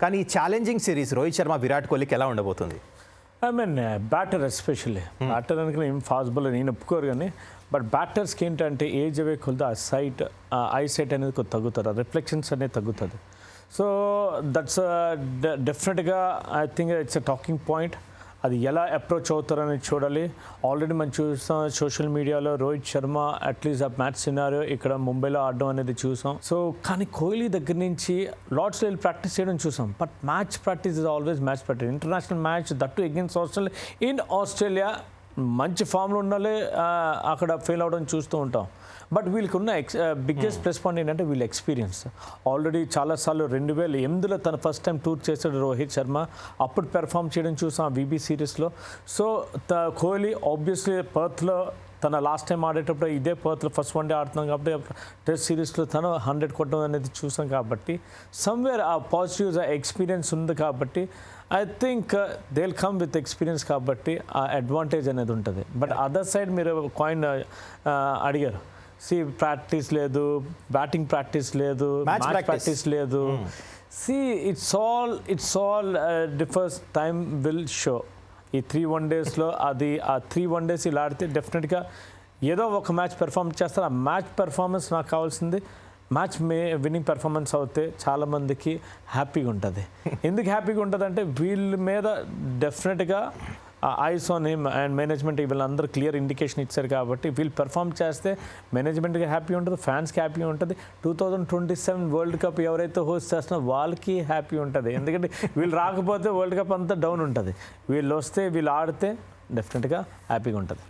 కానీ ఈ challenging series Rohit Sharma Virat కోహ్లీకి ఎలా ఉండబోతుంది? I mean batter especially batter అనుకుని ఏం ఫాస్ట్ బౌలర్ నేను ఒప్పుకోరు కానీ బట్ బ్యాటర్స్కి ఏంటంటే ఏజ్ అవే కొలత ఆ సైట్ ఐ సైట్ అనేది కొద్ది తగ్గుతుంది ఆ రిఫ్లెక్షన్స్ అనేది తగ్గుతుంది. సో దట్స్ డెఫినెట్గా I think it's a talking point అది ఎలా అప్రోచ్ అవుతారని చూడాలి. ఆల్రెడీ మనం చూసాం సోషల్ మీడియాలో రోహిత్ శర్మ అట్లీస్ట్ ఆ మ్యాచ్ సినారో ఇక్కడ ముంబైలో ఆడడం అనేది చూసాం. సో కానీ కోహ్లీ దగ్గర నుంచి లార్డ్స్ వెళ్ళి ప్రాక్టీస్ చేయడం చూసాం. But match practice is always match practice international match that against Australia in Australia మంచి ఫామ్లో ఉండాలి ఆ, అక్కడ ఫెయిల్ అవడం చూస్తూ ఉంటాం. బట్ వీళ్ళకి ఉన్న ఎక్స్ బిగ్గెస్ట్ ప్లస్ పాయింట్ ఏంటంటే వీళ్ళ ఎక్స్పీరియన్స్ ఆల్రెడీ చాలాసార్లు రెండు వేల ఎనిమిదిలో తన ఫస్ట్ టైం టూర్ చేశాడు రోహిత్ శర్మ. అప్పుడు పెర్ఫామ్ చేయడం చూసాం బీబీ సిరీస్లో సో కోహ్లీ ఆబ్వియస్లీ పర్త్లో తన లాస్ట్ టైం ఆడేటప్పుడు ఇదే పర్త్లో ఫస్ట్ వన్ డే ఆడుతున్నాం కాబట్టి టెస్ట్ సిరీస్లో తను హండ్రెడ్ కొట్టడం అనేది చూసాం కాబట్టి సమ్వేర్ ఆ పాజిటివ్స్ ఆ ఎక్స్పీరియన్స్ ఉంది కాబట్టి I think they will come with experience కాబట్టి ఆ అడ్వాంటేజ్ అనేది ఉంటుంది. బట్ అదర్ సైడ్ మీరు కాయిన్ అడిగారు. సి ప్రాక్టీస్ లేదు బ్యాటింగ్ ప్రాక్టీస్ లేదు మ్యాచ్. ప్రాక్టీస్ లేదు. See it's all it's all differs time will show ఈ త్రీ వన్ డేస్లో అది ఆ త్రీ వన్ డేస్ ఇలా ఆడితే డెఫినెట్గా ఏదో ఒక మ్యాచ్ పెర్ఫామ్ చేస్తారు. ఆ మ్యాచ్ పెర్ఫార్మెన్స్ నాకు కావాల్సింది మ్యాచ్ మే విన్నింగ్ పెర్ఫార్మెన్స్ అవుతే చాలామందికి హ్యాపీగా ఉంటుంది. ఎందుకు హ్యాపీగా ఉంటుంది అంటే వీళ్ళ మీద డెఫినెట్గా eyes on him and management వీళ్ళందరూ క్లియర్ ఇండికేషన్ ఇచ్చారు కాబట్టి వీళ్ళు పెర్ఫామ్ చేస్తే మేనేజ్మెంట్కి హ్యాపీ ఉంటుంది ఫ్యాన్స్కి హ్యాపీ ఉంటుంది. Two thousand twenty seven world cup ఎవరైతే హోస్ట్ చేస్తున్నారో వాళ్ళకి హ్యాపీ ఉంటుంది. ఎందుకంటే వీళ్ళు రాకపోతే వరల్డ్ కప్ అంతా డౌన్ ఉంటుంది. వీళ్ళు వస్తే వీళ్ళు ఆడితే డెఫినెట్గా హ్యాపీగా ఉంటుంది.